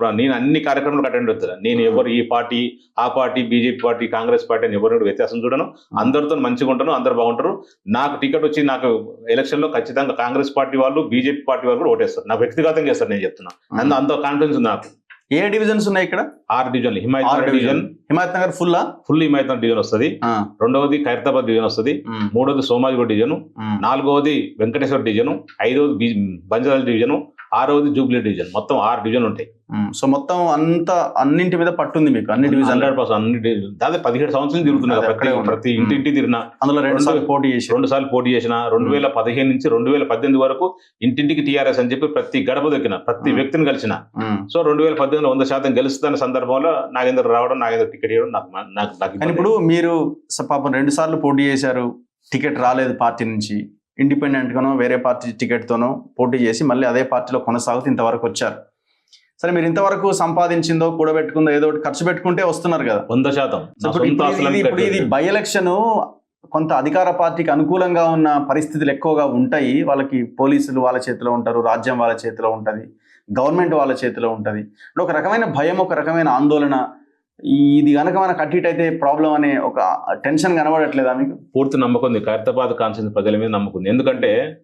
నేను అన్ని కార్యక్రమాలకు అటెండ్ అవుతాను నేను ఎవరు ఈ పార్టీ ఆ party BJP party Congress party అని ఎవరు వ్యత్యాసం చూడను. అందరితో మంచిగా ఉంటాను అందరు బాగుంటారు. నాకు టికెట్ వచ్చి నాకు ఎలక్షన్లో ఖచ్చితంగా కాంగ్రెస్ పార్టీ వాళ్ళు బీజేపీ పార్టీ వాళ్ళు కూడా ఓటేస్తారు. నాకు వ్యక్తిగతంగా చేస్తారు నేను చెప్తున్నా. అంత అంత కాన్ఫిడెన్స్ ఉంది నాకు. ఏ డివిజన్స్ ఉన్నాయి ఇక్కడ? ఆరు డివిజన్ హిమాయత్ డివిజన్ హిమాయత్ నగర్ ఫుల్లా ఫుల్ హిమాయత్ డివిజన్ వస్తుంది. రెండవది ఖైరతాబాద్ డివిజన్ వస్తుంది. మూడవది సోమాజిగూడ డివిజన్ నాలుగవది వెంకటేశ్వర డివిజన్ ఐదవది బంజారాల డివిజన్ ఆరవది జూబ్లీ డివిజన్. మొత్తం ఆరు డివిజన్ ఉంటాయి. సో మొత్తం అంత అన్నింటి మీద పట్టుంది మీకు అన్ని డివిజన్ హండ్రెడ్ పర్సెంట్ అన్ని డివిజన్ దాదాపు పదిహేడు సంవత్సరాలు తిరుగుతున్నా అదే ప్రతి. ప్రతి ఇంటి ఇంటి తిరిగినా. అందులో రెండు సార్లు పోటీ చేసి రెండు సార్లు పోటీ చేసిన రెండు వేల పదిహేను నుంచి రెండు వేల పద్దెనిమిది వరకు ఇంటింటికి టీఆర్ఎస్ అని చెప్పి ప్రతి గడప దొక్కిన ప్రతి. వ్యక్తిని కలిసిన. సో రెండు వేల పద్దెనిమిదిలో వంద శాతం గెలుస్తున్న సందర్భంలో నాగేంద్ర రావడం నాగేంద్ర టికెట్ ఇవ్వడం నాకు నాకు. ఇప్పుడు మీరు పాపం రెండు సార్లు పోటీ చేశారు టికెట్ రాలేదు పార్టీ నుంచి. ఇండిపెండెంట్ గానో వేరే పార్టీ టికెట్ తోనో పోటీ చేసి మళ్ళీ అదే పార్టీలో కొనసాగుతూ ఇంతవరకు వచ్చారు. సరే మీరు ఇంతవరకు సంపాదించిందో కూడబెట్టుకుందో ఏదో ఒకటి ఖర్చు పెట్టుకుంటే వస్తున్నారు కదా. వంద శాతం. ఇప్పుడు ఇది. బై ఎలక్షన్ కొంత అధికార పార్టీకి అనుకూలంగా ఉన్న పరిస్థితులు ఎక్కువగా ఉంటాయి. వాళ్ళకి పోలీసులు వాళ్ళ చేతిలో ఉంటారు రాజ్యం వాళ్ళ చేతిలో ఉంటది గవర్నమెంట్ వాళ్ళ చేతిలో ఉంటది. ఒక రకమైన భయం ఒక రకమైన ఆందోళన ఇది కనుక మన కట్టిట్ ప్రాబ్లం అనే ఒక టెన్షన్ కనబడట్లేదా మీకు? పూర్తి నమ్మకం ఉంది. ఖైరతాబాద్ కాన్స్టిట్యూన్సీ ప్రజల మీద నమ్మకం ఉంది. ఎందుకంటే